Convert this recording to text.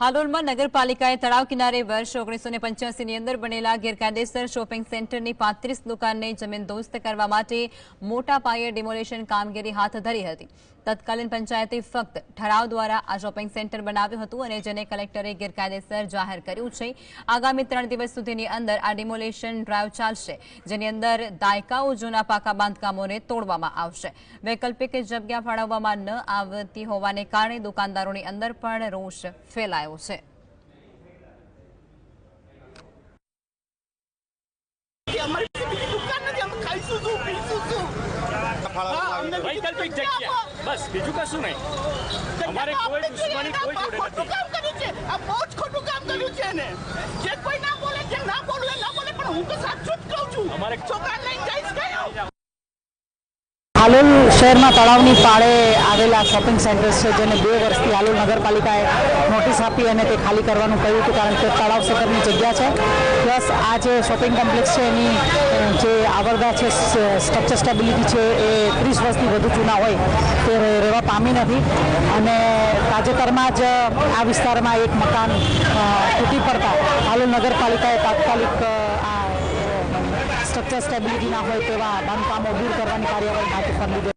હાલોલમાં નગરપાલિકાએ તળાવ કિનારે વર્ષ ઓગણીસો પંચ્યાસીની અંદર બનેલા ગેરકાયદેસર શોપિંગ સેન્ટરની પાંત્રીસ દુકાનને જમીનદોસ્ત કરવા માટે મોટા પાયે ડિમોલેશન કામગીરી હાથ ધરી હતી. તત્કાલીન પંચાયતે ફક્ત ઠરાવ દ્વારા આ શોપિંગ સેન્ટર બનાવ્યું હતું અને જેને કલેક્ટરે ગેરકાયદેસર જાહેર કર્યું છે. આગામી ત્રણ દિવસ સુધીની અંદર આ ડિમોલેશન ડ્રાઈવ ચાલશે, જેની અંદર દાયકાઓ જૂના પાકા બાંધકામોને તોડવામાં આવશે. વૈકલ્પિક જગ્યા ફાળવવામાં ન આવતી હોવાને કારણે દુકાનદારોની અંદર પણ રોષ ફેલાયો. પાસે બીજી કશું નહીં અમારે કોઈ. કામ કર્યું છે આ બહુ જ ખોટું કામ કર્યું છે ને જે કોઈ ના બોલે જે ના બોલવું ના બોલે પણ હું તો સાચું જ છું અમારે- છોકરા લઈને હાલોલ શહેરમાં તળાવની પાળે આવેલા શોપિંગ સેન્ટર્સ છે, જેને બે વર્ષથી હાલોલ નગરપાલિકાએ નોટિસ આપી અને તે ખાલી કરવાનું કહ્યું હતું, કારણ કે તળાવ સદરની જગ્યા છે. પ્લસ આ જે શોપિંગ કોમ્પ્લેક્સ છે, એની જે આવરદા છે સ્ટ્રક્ચર સ્ટેબિલિટી છે, એ ત્રીસ વર્ષથી વધુ જૂના હોય, તે રહે- રહેવા પામી નથી. અને તાજેતરમાં જ આ વિસ્તારમાં એક મકાન તૂટી પડતા હાલોલ નગરપાલિકાએ તાત્કાલિક સ્ટ્રક્ચર સ્ટેબિલિટી ના હોય તેવા બાંધકામો દૂર કરવાની કાર્યવાહી પર લીધેલ